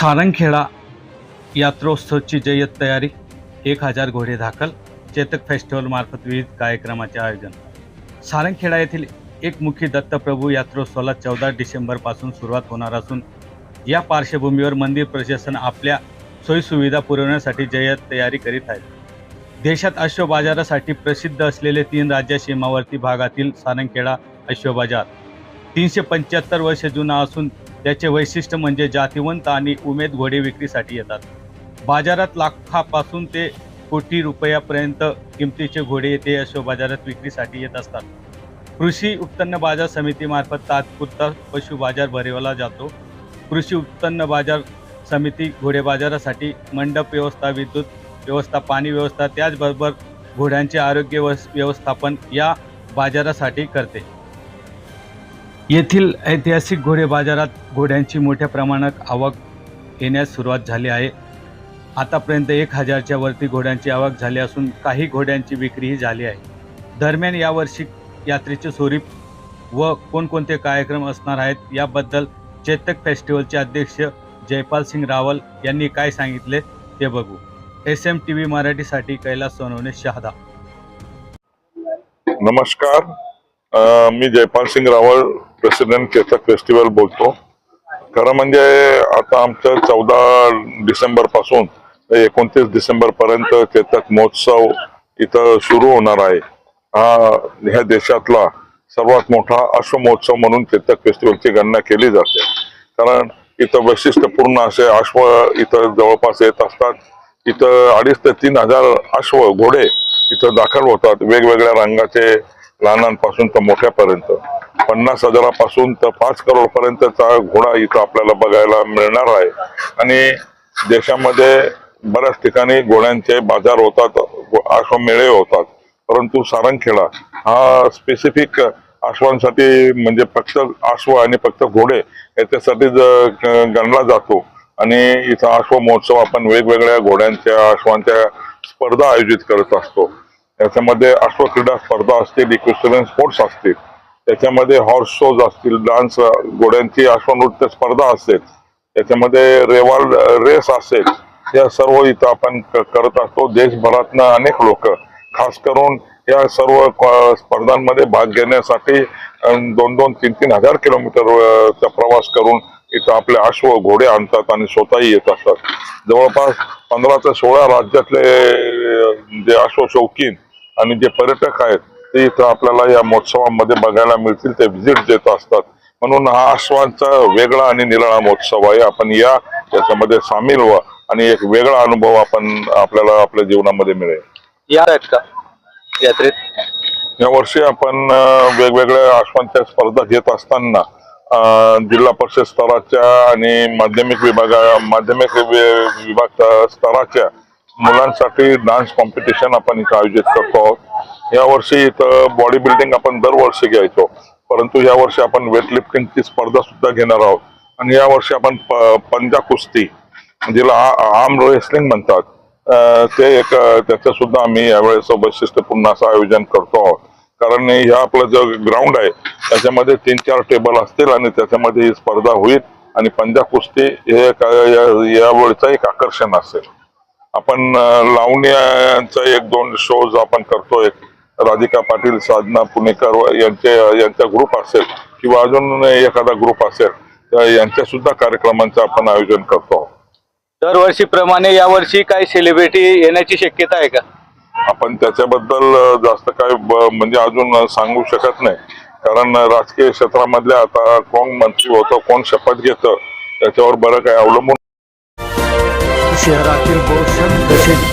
सारंगखेडा यात्रोत्सवची जय्यत तयारी एक हजार घोडे दाखल चेतक फेस्टिवलमार्फत विविध कार्यक्रमाचे आयोजन. सारंगखेडा येथील एक मुखी दत्तप्रभू यात्रोत्सवाला चौदा डिसेंबरपासून सुरुवात होणार असून या पार्श्वभूमीवर मंदिर प्रशासन आपल्या सोयीसुविधा पुरवण्यासाठी जय्यत तयारी करीत आहे. देशात अश्व बाजारासाठी प्रसिद्ध असलेले तीन राज्य सीमावर्ती भागातील सारंगखेडा अश्व बाजार तीनशे पंच्याहत्तर वर्ष जुना असून त्याचे वैशिष्ट्य म्हणजे जातिवंत आणि उमेद घोडे विक्रीसाठी येतात. बाजारात लाखापासून ते कोटी रुपयापर्यंत किमतीचे घोडे येते असे बाजारात विक्रीसाठी येत असतात. कृषी उत्पन्न बाजार समितीमार्फत तात्पुरता पशु बाजार भरवला जातो. कृषी उत्पन्न बाजार समिती घोडे बाजारासाठी मंडप व्यवस्था विद्युत व्यवस्था पाणी व्यवस्था त्याचबरोबर घोड्यांचे आरोग्य व्यवस्थापन या बाजारासाठी करते. येथील ऐतिहासिक घोडे बाजारात घोड्यांची मोठ्या प्रमाणात आवक येण्यास सुरुवात झाली आहे. आतापर्यंत एक हजारच्या वरती घोड्यांची आवक झाली असून काही घोड्यांची विक्रीही झाली आहे. दरम्यान यावर्षी यात्रेचे स्वरूप व कोणकोणते कार्यक्रम असणार आहेत याबद्दल चेतक फेस्टिवलचे अध्यक्ष जयपाल सिंग रावल यांनी काय सांगितले ते बघू. एस एम टी व्ही मराठीसाठी कैलास सोनवणे शहादा. नमस्कार. मी जयपाल सिंग रावळ प्रेसिडेंट चेतक फेस्टिवल बोलतो. खरं म्हणजे आता आमचं चौदा डिसेंबरपासून एकोणतीस डिसेंबर पर्यंत चेतक महोत्सव इथं सुरू होणार आहे. हा ह्या देशातला सर्वात मोठा अश्व महोत्सव म्हणून चेतक फेस्टिवलची गणना केली जाते. कारण इथं वैशिष्ट्यपूर्ण असे अश्व इथं जवळपास येत असतात. इथं अडीच ते तीन हजार अश्व घोडे इथं दाखल होतात वेगवेगळ्या रंगाचे लहानांपासून तर मोठ्यापर्यंत. पन्नास हजारापासून तर पाच करोड पर्यंतचा घोडा इथं आपल्याला बघायला मिळणार आहे. आणि देशामध्ये बऱ्याच ठिकाणी घोड्यांचे बाजार होतात आश्वमेळे होतात. परंतु सारंगखेडा हा स्पेसिफिक आश्वांसाठी म्हणजे फक्त आश्व आणि फक्त घोडे याच्यासाठीच गणला जातो. आणि इथं आश्व महोत्सव आपण वेगवेगळ्या घोड्यांच्या आश्वांच्या स्पर्धा आयोजित करत असतो. याच्यामध्ये आश्व क्रीडा स्पर्धा असतील इक्विस्टरियन स्पोर्ट्स असतील त्याच्यामध्ये हॉर्स शोज असतील डान्स घोड्यांची अश्वनृत्य स्पर्धा असेल त्याच्यामध्ये रेवाल रेस असेल या सर्व इथं आपण क- करत असतो. देशभरातनं अनेक लोक खास करून या सर्व स्पर्धांमध्ये भाग घेण्यासाठी दोन दोन तीन तीन हजार किलोमीटरचा प्रवास करून इथं आपले अश्व घोडे आणतात आणि स्वतःही येत असतात. जवळपास पंधरा ते सोळा राज्यातले जे अश्व शौकीन आणि जे पर्यटक आहेत ते इथं आपल्याला या महोत्सवामध्ये बघायला मिळतील ते व्हिजिट देत असतात. म्हणून हा अश्वांचा वेगळा आणि निराळा महोत्सव आहे. आपण या याच्यामध्ये सामील व्हा आणि एक वेगळा अनुभव आपण आपल्याला आपल्या जीवनामध्ये मिळेल. या आहेत का यात्रेत? या वर्षी आपण वेगवेगळ्या अश्वांच्या स्पर्धा घेत असताना जिल्हा परिषद स्तराच्या आणि माध्यमिक विभागा माध्यमिक विभाग स्तराच्या मुलांसाठी डान्स कॉम्पिटिशन आपण इथं आयोजित करतो आहोत. या वर्षी इथं बॉडी बिल्डिंग आपण दरवर्षी घ्यायचो. परंतु या वर्षी आपण वेटलिफ्टिंगची स्पर्धा सुद्धा घेणार आहोत. आणि या वर्षी आपण प- पंजा कुस्ती जिला आर्म रेसलिंग म्हणतात. ते एक त्याचं सुद्धा आम्ही यावेळेस वैशिष्ट्यपूर्ण असं आयोजन करतो आहोत. कारण ह्या आपलं जो ग्राउंड आहे त्याच्यामध्ये तीन चार टेबल असतील आणि त्याच्यामध्ये ही स्पर्धा होईल. आणि पंजा कुस्ती हे एक, या- एक आकर्षण असेल. आपण लावण्याचा लावण्यांचा एक दोन शोज आपण करतो एक राधिका पाटील साधना पुणेकर यांचे यांचा ग्रुप असेल किंवा अजून एखादा ग्रुप असेल तर यांच्या सुद्धा कार्यक्रमांचं आपण आयोजन करतो. दरवर्षीप्रमाणे यावर्षी काही सेलिब्रिटी येण्याची शक्यता आहे का? आपण त्याच्याबद्दल जास्त काय म्हणजे अजून सांगू शकत नाही. कारण राजकीय क्षेत्रामधल्या आता कोण मंत्री होतं कोण शपथ घेतं त्याच्यावर बरं काय अवलंबून शहरातील पोषण तसेच